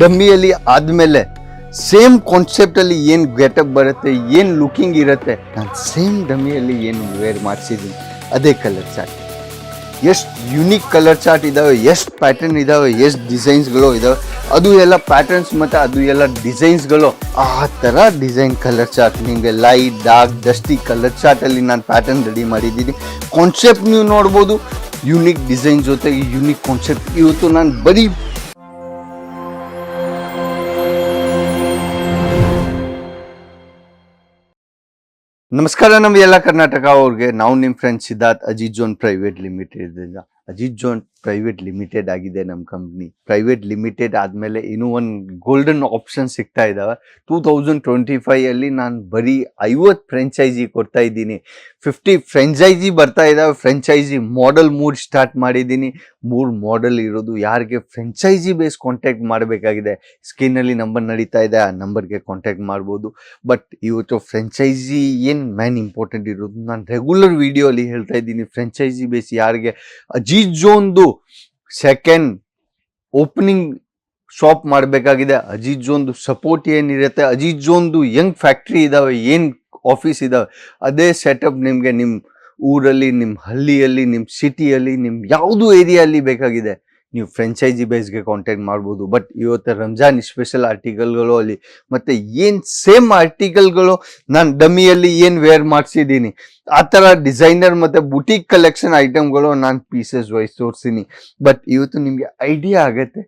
ಡಮ್ಮಿಯಲ್ಲಿ ಆದ್ಮೇಲೆ ಸೇಮ್ ಕಾನ್ಸೆಪ್ಟಲ್ಲಿ ಏನ್ ಗೆಟಪ್ ಬರುತ್ತೆ, ಏನು ಲುಕಿಂಗ್ ಇರುತ್ತೆ, ನಾನು ಸೇಮ್ ಡಮ್ಮಿಯಲ್ಲಿ ಏನು ವೇರ್ ಮಾಡಿಸಿದ್ದೀನಿ. ಅದೇ ಕಲರ್ ಚಾರ್ಟ್ ಎಷ್ಟು ಯುನಿಕ್ ಕಲರ್ ಚಾರ್ಟ್ ಇದಾವೆ, ಎಷ್ಟು ಪ್ಯಾಟರ್ನ್ ಇದಾವೆ, ಎಷ್ಟು ಡಿಸೈನ್ಸ್ಗಳು ಇದಾವೆ, ಅದು ಎಲ್ಲ ಪ್ಯಾಟರ್ನ್ಸ್ ಮತ್ತು ಅದು ಎಲ್ಲ ಡಿಸೈನ್ಸ್ಗಳು ಆ ಥರ ಡಿಸೈನ್ ಕಲರ್ ಚಾರ್ಟ್ ನಿಮಗೆ ಲೈಟ್ ಡಾರ್ಕ್ ಡಸ್ಟಿ ಕಲರ್ ಚಾರ್ಟಲ್ಲಿ ನಾನು ಪ್ಯಾಟರ್ನ್ ರೆಡಿ ಮಾಡಿದ್ದೀನಿ. ಕಾನ್ಸೆಪ್ಟ್ ನೀವು ನೋಡ್ಬೋದು ಯುನಿಕ್ ಡಿಸೈನ್ ಜೊತೆಗೆ ಯುನಿಕ್ ಕಾನ್ಸೆಪ್ಟ್ ಇವತ್ತು ನಾನು ಬರೀ ನಮಸ್ಕಾರ ನಮ್ಮ ಎಲ್ಲ ಕರ್ನಾಟಕ ಅವ್ರಿಗೆ. ನಾವು ನಿಮ್ಮ friend Siddharth Ajith zone private limited Ajith zone private limited ಆಗಿದೆ ನಮ್ಮ ಕಂಪ್ನಿ ಪ್ರೈವೇಟ್ ಲಿಮಿಟೆಡ್ ಆದಮೇಲೆ ಇನ್ನೂ ಒಂದು ಗೋಲ್ಡನ್ ಆಪ್ಷನ್ ಸಿಗ್ತಾ ಇದ್ದಾವೆ ಟೂ ತೌಸಂಡ್ ಟ್ವೆಂಟಿ ಫೈವಲ್ಲಿ ನಾನು ಬರೀ ಐವತ್ತು ಫ್ರೆಂಚೈಸಿ ಕೊಡ್ತಾ ಇದ್ದೀನಿ. ಫಿಫ್ಟಿ ಫ್ರೆಂಚೈಸಿ ಬರ್ತಾ ಇದ್ದಾವೆ ಫ್ರೆಂಚೈಸಿ ಮಾಡೆಲ್ ಮೂರು ಸ್ಟಾರ್ಟ್ ಮಾಡಿದ್ದೀನಿ. ಮೂರು ಮಾಡೆಲ್ ಇರೋದು ಯಾರಿಗೆ ಫ್ರೆಂಚೈಸಿ ಬೇಸ್ ಕಾಂಟ್ಯಾಕ್ಟ್ ಮಾಡಬೇಕಾಗಿದೆ. ಸ್ಕ್ರೀನಲ್ಲಿ ನಂಬರ್ ನಡೀತಾ ಇದೆ, ಆ ನಂಬರ್ಗೆ ಕಾಂಟ್ಯಾಕ್ಟ್ ಮಾಡ್ಬೋದು. ಬಟ್ ಇವತ್ತು ಫ್ರೆಂಚೈಸಿ ಏನು ಮ್ಯಾನ್ ಇಂಪಾರ್ಟೆಂಟ್ ಇರೋದು? ನಾನು ರೆಗ್ಯುಲರ್ ವಿಡಿಯೋ ಅಲ್ಲಿ ಹೇಳ್ತಾ ಇದ್ದೀನಿ. ಫ್ರೆಂಚೈಸಿ ಬೇಸ್ ಯಾರಿಗೆ? ಅಜೀಜ್ ಜೋನ್ದು ಸೆಕೆಂಡ್ ಓಪನಿಂಗ್ ಶಾಪ್ ಮಾಡಬೇಕಾಗಿದೆ. ಅಜಿತ್ ಜೋನ್ದು ಸಪೋರ್ಟ್ ಏನಿರುತ್ತೆ? ಅಜೀಜೊಂದು ಯಂಗ್ ಫ್ಯಾಕ್ಟ್ರಿ ಇದಾವೆ. ಏನು ಆಫೀಸ್ ಇದಾವೆ? ಅದೇ ಸೆಟಪ್ ನಿಮಗೆ ನಿಮ್ಮ ಊರಲ್ಲಿ ನಿಮ್ಮ ಹಳ್ಳಿಯಲ್ಲಿ ನಿಮ್ಮ ಸಿಟಿಯಲ್ಲಿ ನಿಮ್ಮ ಯಾವುದು ಏರಿಯಲ್ಲಿ ಬೇಕಾಗಿದೆ? ನೀವು ಫ್ರೆಂಚೈಸಿ ಬೇಸ್ಗೆ ಕಾಂಟ್ಯಾಕ್ಟ್ ಮಾಡ್ಬೋದು. ಬಟ್ ಇವತ್ತು ರಂಜಾನ್ ಸ್ಪೆಷಲ್ ಆರ್ಟಿಕಲ್ಗಳು ಅಲ್ಲಿ ಮತ್ತು ಏನು ಸೇಮ್ ಆರ್ಟಿಕಲ್ಗಳು ನಾನು ಡಮ್ಮಿಯಲ್ಲಿ ಏನು ವೇರ್ ಮಾಡಿಸಿದ್ದೀನಿ. ಆ ಥರ ಡಿಸೈನರ್ ಮತ್ತು ಬುಟೀಕ್ ಕಲೆಕ್ಷನ್ ಐಟಮ್ಗಳು ನಾನು ಪೀಸಸ್ ವೈಸ್ ತೋರಿಸ್ತೀನಿ ಬಟ್ ಇವತ್ತು ನಿಮಗೆ ಐಡಿಯಾ ಆಗುತ್ತೆ.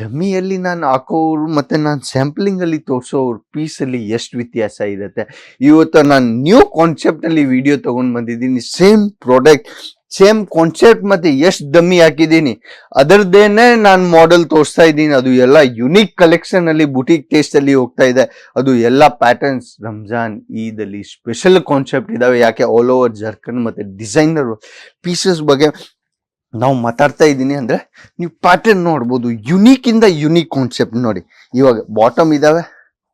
ಡಮ್ಮಿಯಲ್ಲಿ ನಾನು ಹಾಕೋರು ಮತ್ತು ನಾನು ಸ್ಯಾಂಪ್ಲಿಂಗಲ್ಲಿ ತೋರಿಸೋರು ಪೀಸಲ್ಲಿ ಎಷ್ಟು ವ್ಯತ್ಯಾಸ ಇರುತ್ತೆ. ಇವತ್ತು ನಾನು ನ್ಯೂ ಕಾನ್ಸೆಪ್ಟಲ್ಲಿ ವಿಡಿಯೋ ತೊಗೊಂಡು ಬಂದಿದ್ದೀನಿ. ಸೇಮ್ ಪ್ರಾಡಕ್ಟ್ ಸೇಮ್ ಕಾನ್ಸೆಪ್ಟ್ ಮತ್ತೆ ಎಷ್ಟು ದಮ್ಮಿ ಹಾಕಿದ್ದೀನಿ. ಅದರದ್ದೇನೆ ನಾನು ಮಾಡೆಲ್ ತೋರಿಸ್ತಾ ಇದ್ದೀನಿ. ಅದು ಎಲ್ಲ ಯುನೀಕ್ ಕಲೆಕ್ಷನ್ ಅಲ್ಲಿ ಬುಟೀಕ್ ಟೇಸ್ಟ್ ಅಲ್ಲಿ ಹೋಗ್ತಾ ಇದೆ. ಅದು ಎಲ್ಲ ಪ್ಯಾಟರ್ನ್ಸ್ ರಂಜಾನ್ ಈದಲ್ಲಿ ಸ್ಪೆಷಲ್ ಕಾನ್ಸೆಪ್ಟ್ ಇದಾವೆ. ಯಾಕೆ? ಆಲ್ ಓವರ್ ಜರ್ಕನ್ ಮತ್ತೆ ಡಿಸೈನರ್ ಪೀಸಸ್ ಬಗ್ಗೆ ನಾವು ಮಾತಾಡ್ತಾ ಇದ್ದೀನಿ ಅಂದ್ರೆ ನೀವು ಪ್ಯಾಟರ್ನ್ ನೋಡ್ಬೋದು. ಯುನೀಕ್ ಇಂದ ಯುನೀಕ್ ಕಾನ್ಸೆಪ್ಟ್ ನೋಡಿ. ಇವಾಗ ಬಾಟಮ್ ಇದಾವೆ.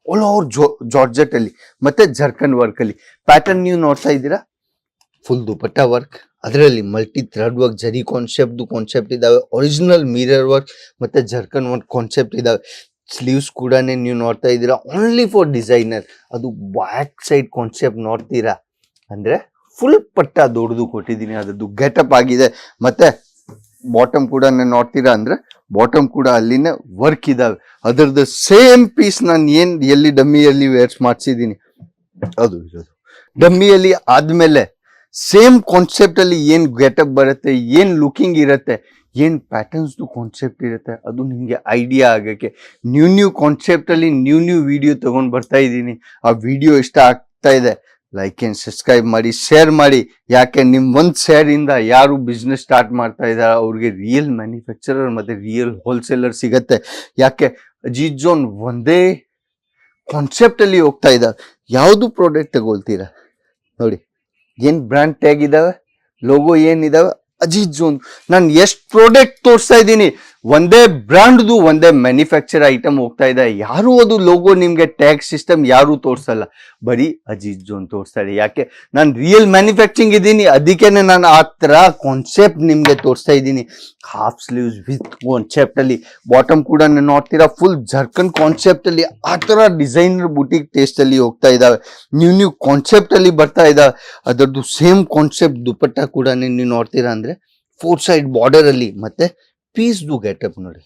ಆಲ್ ಓವರ್ ಜೋ ಜಾರ್ಜೆಟ್ ಅಲ್ಲಿ, ಮತ್ತೆ ಜರ್ಕನ್ ವರ್ಕ್ ಅಲ್ಲಿ. ಪ್ಯಾಟರ್ನ್ ನೀವು ನೋಡ್ತಾ ಇದ್ದೀರಾ? ಫುಲ್ ದುಪಟ್ಟ ವರ್ಕ್ ಅದರಲ್ಲಿ multi thread work zari concept concept ಇದಾವೆ. ಒರಿಜಿನಲ್ ಮಿರರ್ ವರ್ಕ್ ಮತ್ತೆ ಜರ್ಕನ್ ವರ್ಕ್ ಕಾನ್ಸೆಪ್ಟ್ ಇದಾವೆ. ಸ್ಲೀವ್ಸ್ ಕೂಡ ನೀವು ನೋಡ್ತಾ ಇದ್ದೀರಾ? ಓನ್ಲಿ ಫಾರ್ ಡಿಸೈನರ್ ಅದು ಬ್ಯಾಕ್ ಸೈಡ್ ಕಾನ್ಸೆಪ್ಟ್ ನೋಡ್ತೀರಾ? ಅಂದ್ರೆ ಫುಲ್ ಪಟ್ಟ ದೊಡ್ಡದು ಕೊಟ್ಟಿದ್ದೀನಿ. ಅದರದ್ದು ಗೆಟಪ್ ಆಗಿದೆ. ಮತ್ತೆ ಬಾಟಮ್ ಕೂಡ ನೋಡ್ತೀರಾ? ಅಂದ್ರೆ ಬಾಟಮ್ ಕೂಡ ಅಲ್ಲಿನೇ ವರ್ಕ್ ಇದಾವೆ. ಅದರದ್ದು ಸೇಮ್ ಪೀಸ್ ನಾನು ಏನ್ ಎಲ್ಲಿ ಡಮ್ಮಿಯಲ್ಲಿ ವೇರ್ಸ್ ಮಾಡಿಸಿದ್ದೀನಿ? ಅದು ಇರೋದು ಡಮ್ಮಿಯಲ್ಲಿ ಆದ್ಮೇಲೆ ಸೇಮ್ ಕಾನ್ಸೆಪ್ಟಲ್ಲಿ ಏನ್ ಗೆಟಪ್ ಬರುತ್ತೆ, ಏನ್ ಲುಕಿಂಗ್ ಇರುತ್ತೆ, ಏನು ಪ್ಯಾಟರ್ನ್ಸ್ದು ಕಾನ್ಸೆಪ್ಟ್ ಇರುತ್ತೆ, ಅದು ನಿಮಗೆ ಐಡಿಯಾ ಆಗಕ್ಕೆ. ನ್ಯೂ ನ್ಯೂ ಕಾನ್ಸೆಪ್ಟಲ್ಲಿ ನ್ಯೂ ನ್ಯೂ ವಿಡಿಯೋ ತಗೊಂಡ್ ಬರ್ತಾ ಇದ್ದೀನಿ. ಆ ವಿಡಿಯೋ ಇಷ್ಟ ಆಗ್ತಾ ಇದೆ ಲೈಕ್ ಅಂಡ್ ಸಬ್ಸ್ಕ್ರೈಬ್ ಮಾಡಿ ಶೇರ್ ಮಾಡಿ. ಯಾಕೆ ನಿಮ್ಮ ಒಂದು ಶೇರಿಂದ ಯಾರು ಬಿಸ್ನೆಸ್ ಸ್ಟಾರ್ಟ್ ಮಾಡ್ತಾ ಇದ್ದಾರೆ, ಅವ್ರಿಗೆ ರಿಯಲ್ ಮ್ಯಾನುಫ್ಯಾಕ್ಚರರ್ ಮತ್ತೆ ರಿಯಲ್ ಹೋಲ್ಸೇಲರ್ ಸಿಗತ್ತೆ. ಯಾಕೆ ಅಜೀತ್ ಜೋನ್ ಒಂದೇ ಕಾನ್ಸೆಪ್ಟಲ್ಲಿ ಹೋಗ್ತಾ ಇದ್ದಾರೆ ಯಾವುದು ಪ್ರಾಡಕ್ಟ್ ತಗೊಳ್ತೀರಾ? ನೋಡಿ. ಏನ್ ಬ್ರ್ಯಾಂಡ್ ಟ್ಯಾಗ್ ಇದಾವೆ? ಲೋಗೋ ಏನಿದಾವೆ ಅಜೀಜ್ ಜೋನ್. ನಾನು ಎಷ್ಟು ಪ್ರಾಡಕ್ಟ್ ತೋರಿಸ್ತಾ ಇದ್ದೀನಿ? ಒಂದೇ ಬ್ರ್ಯಾಂಡ್ದು ಒಂದೇ ಮ್ಯಾನುಫ್ಯಾಕ್ಚರ್ ಐಟಮ್ ಹೋಗ್ತಾ ಇದೆ. ಯಾರು ಅದು ಲೋಗೋ ನಿಮಗೆ ಟ್ಯಾಗ್ ಸಿಸ್ಟಮ್ ಯಾರು ತೋರಿಸಲ್ಲ. ಬರೀ ಅಜೀಜ್ ಜೋನ್ ತೋರಿಸ್ತಾರೆ ಯಾಕೆ? ನಾನು ರಿಯಲ್ ಮ್ಯಾನುಫ್ಯಾಕ್ಚರಿಂಗ್ ಇದ್ದೀನಿ. ಅದಕ್ಕೇನೆ ನಾನು ಆ ಥರ ಕಾನ್ಸೆಪ್ಟ್ ನಿಮಗೆ ತೋರಿಸ್ತಾ ಇದ್ದೀನಿ. ಹಾಫ್ ಸ್ಲೀವ್ಸ್ ವಿತ್ ಕಾನ್ಸೆಪ್ಟಲ್ಲಿ ಬಾಟಮ್ ಕೂಡ ನೋಡ್ತೀರಾ ಫುಲ್ ಜರ್ಕನ್ ಕಾನ್ಸೆಪ್ಟಲ್ಲಿ ಆ ಥರ ಡಿಸೈನರ್ ಬುಟಿಕ್ ಟೇಸ್ಟಲ್ಲಿ ಹೋಗ್ತಾ ಇದ್ದಾವೆ ನ್ಯೂ ನ್ಯೂ ಕಾನ್ಸೆಪ್ಟಲ್ಲಿ ಬರ್ತಾ ಇದ್ದಾವೆ ಅದರದ್ದು ಸೇಮ್ ಕಾನ್ಸೆಪ್ಟ್ ದುಪಟ್ಟ ಕೂಡ ನೀವು ನೋಡ್ತೀರಾ ಅಂದರೆ ಫೋರ್ ಸೈಡ್ ಬಾರ್ಡರ್ ಅಲ್ಲಿ ಮತ್ತೆ ಪೀಸ್ದು ಗೆಟಪ್ ನೋಡಿ.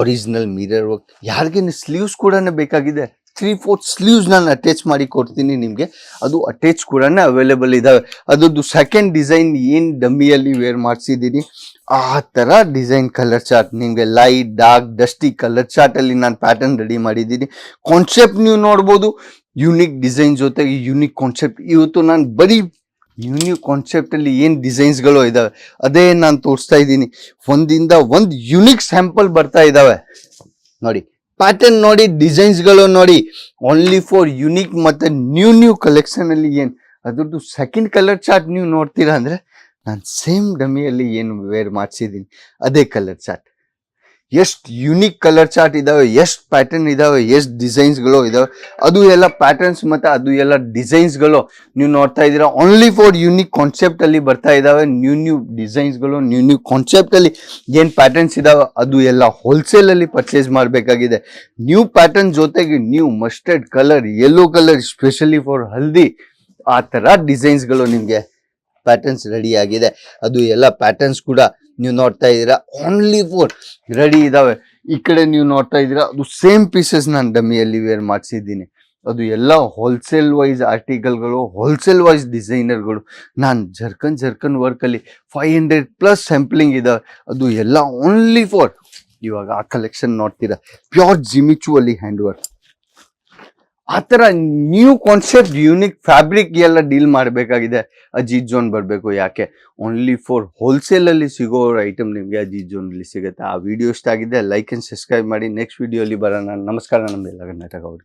ಒರಿಜಿನಲ್ ಮಿರರ್ ವರ್ಕ್ ಯಾರಿಗೆ ಸ್ಲೀವ್ಸ್ ಕೂಡ ಬೇಕಾಗಿದೆ? ತ್ರೀ ಫೋರ್ತ್ ಸ್ಲೀವ್ಸ್ ನಾನು ಅಟ್ಯಾಚ್ ಮಾಡಿ ಕೊಡ್ತೀನಿ ನಿಮಗೆ. ಅದು ಅಟ್ಯಾಚ್ ಕೂಡ ಅವೈಲೇಬಲ್ ಇದ್ದಾವೆ ಅದೊಂದು ಸೆಕೆಂಡ್ ಡಿಸೈನ್ ಏನು ಡಮ್ಮಿಯಲ್ಲಿ ವೇರ್ ಮಾಡಿಸಿದ್ದೀನಿ. ಆ ಥರ ಡಿಸೈನ್ ಕಲರ್ ಚಾರ್ಟ್ ನಿಮಗೆ ಲೈಟ್ ಡಾರ್ಕ್ ಡಸ್ಟಿ ಕಲರ್ ಚಾರ್ಟಲ್ಲಿ ನಾನು ಪ್ಯಾಟರ್ನ್ ರೆಡಿ ಮಾಡಿದ್ದೀನಿ. ಕಾನ್ಸೆಪ್ಟ್ ನೀವು ನೋಡ್ಬೋದು. ಯುನಿಕ್ ಡಿಸೈನ್ ಜೊತೆಗೆ ಯುನಿಕ್ ಕಾನ್ಸೆಪ್ಟ್ ಇವತ್ತು ನಾನು ಬರೀ ನ್ಯೂ ನ್ಯೂ ಕಾನ್ಸೆಪ್ಟ್ ಅಲ್ಲಿ ಏನ್ ಡಿಸೈನ್ಸ್ಗಳು ಇದಾವೆ. ಅದೇ ನಾನು ತೋರಿಸ್ತಾ ಇದ್ದೀನಿ. ಒಂದಿಂದ ಒಂದು ಯುನಿಕ್ ಸ್ಯಾಂಪಲ್ ಬರ್ತಾ ಇದಾವೆ. ನೋಡಿ ಪ್ಯಾಟರ್ನ್ ನೋಡಿ ಡಿಸೈನ್ಸ್ಗಳು ನೋಡಿ ಓನ್ಲಿ ಫಾರ್ ಯುನಿಕ್ ಮತ್ತೆ ನ್ಯೂ ನ್ಯೂ ಕಲೆಕ್ಷನಲ್ಲಿ ಏನ್? ಅದ್ರದ್ದು ಸೆಕೆಂಡ್ ಕಲರ್ ಚಾರ್ಟ್ ನೀವು ನೋಡ್ತೀರಾ ಅಂದ್ರೆ ನಾನು ಸೇಮ್ ಡಮಿಯಲ್ಲಿ ಏನು ವೇರ್ ಮಾಡಿಸಿದ್ದೀನಿ. ಅದೇ ಕಲರ್ ಚಾರ್ಟ್ ಎಷ್ಟು ಯುನಿಕ್ ಕಲರ್ ಚಾರ್ಟ್ ಇದಾವೆ, ಎಷ್ಟು ಪ್ಯಾಟರ್ನ್ ಇದಾವೆ, ಎಷ್ಟು ಡಿಸೈನ್ಸ್ಗಳು ಇದಾವೆ. ಅದು ಎಲ್ಲ ಪ್ಯಾಟರ್ನ್ಸ್ ಮತ್ತೆ ಅದು ಎಲ್ಲ ಡಿಸೈನ್ಸ್ಗಳು ನೀವು ನೋಡ್ತಾ ಇದ್ದೀರಾ ಓನ್ಲಿ ಫಾರ್ ಯುನಿಕ್ ಕಾನ್ಸೆಪ್ಟ್ ಅಲ್ಲಿ ಬರ್ತಾ ಇದಾವೆ. ನ್ಯೂ ನ್ಯೂ ಡಿಸೈನ್ಸ್ಗಳು ನ್ಯೂ ನ್ಯೂ ಕಾನ್ಸೆಪ್ಟ್ ಅಲ್ಲಿ ಏನ್ ಪ್ಯಾಟರ್ನ್ಸ್ ಇದಾವೆ, ಅದು ಎಲ್ಲ ಹೋಲ್ಸೇಲಲ್ಲಿ ಪರ್ಚೇಸ್ ಮಾಡಬೇಕಾಗಿದೆ. ನ್ಯೂ ಪ್ಯಾಟರ್ನ್ ಜೊತೆಗೆ new mustard colour yellow colour specially for haldi, ಆ ಥರ ಡಿಸೈನ್ಸ್ಗಳು ನಿಮಗೆ ಪ್ಯಾಟರ್ನ್ಸ್ ರೆಡಿ ಆಗಿದೆ. ಅದು ಎಲ್ಲ ಪ್ಯಾಟರ್ನ್ಸ್ ಕೂಡ ನೀವು ನೋಡ್ತಾ ಇದ್ದೀರಾ? ಓನ್ಲಿ ಫೋರ್ ರೆಡಿ ಇದಾವೆ. ಈ ಕಡೆ ನೀವು ನೋಡ್ತಾ ಇದ್ದೀರಾ? ಅದು ಸೇಮ್ ಪೀಸಸ್ ನಾನು ಡಮ್ಮಿಯಲ್ಲಿ ವೇರ್ ಮಾಡಿಸಿದ್ದೀನಿ. ಅದು ಎಲ್ಲ ಹೋಲ್ಸೇಲ್ ವೈಸ್ ಆರ್ಟಿಕಲ್ಗಳು ಹೋಲ್ಸೇಲ್ ವೈಸ್ ಡಿಸೈನರ್ಗಳು ನಾನು ಜರ್ಕನ್ ಜರ್ಕನ್ ವರ್ಕಲ್ಲಿ ಫೈವ್ ಹಂಡ್ರೆಡ್ ಪ್ಲಸ್ ಸ್ಯಾಂಪ್ಲಿಂಗ್ ಇದ್ದಾವೆ ಅದು ಎಲ್ಲ ಓನ್ಲಿ ಫೋರ್ ಇವಾಗ ಆ ಕಲೆಕ್ಷನ್ ನೋಡ್ತೀರಾ? ಪ್ಯೂರ್ ಜಿಮಿಚುವಲ್ಲಿ ಹ್ಯಾಂಡ್ ವರ್ಕ್ ಆ ಥರ ನ್ಯೂ ಕಾನ್ಸೆಪ್ಟ್ ಯೂನಿಕ್ ಫ್ಯಾಬ್ರಿಕ್ ಎಲ್ಲ ಡೀಲ್ ಮಾಡಬೇಕಾಗಿದೆ. ಅಜೀತ್ ಜೋನ್ ಬರಬೇಕು ಯಾಕೆ? ಓನ್ಲಿ ಫಾರ್ ಹೋಲ್ಸೇಲ್ ಅಲ್ಲಿ ಸಿಗೋ ಐಟಮ್ ನಿಮಗೆ ಅಜೀತ್ ಜೋನ್ ಅಲ್ಲಿ ಸಿಗುತ್ತೆ. ಆ ವಿಡಿಯೋ ಇಷ್ಟ ಆಗಿದೆ ಲೈಕ್ ಅಂಡ್ ಸಬ್ಸ್ಕ್ರೈಬ್ ಮಾಡಿ. ನೆಕ್ಸ್ಟ್ ವಿಡಿಯೋಲಿ ಬರೋಣ. ನಮಸ್ಕಾರ ನಮ್ಮೆಲ್ಲ ಕರ್ನಾಟಕ ಅವ್ರಿಗೆ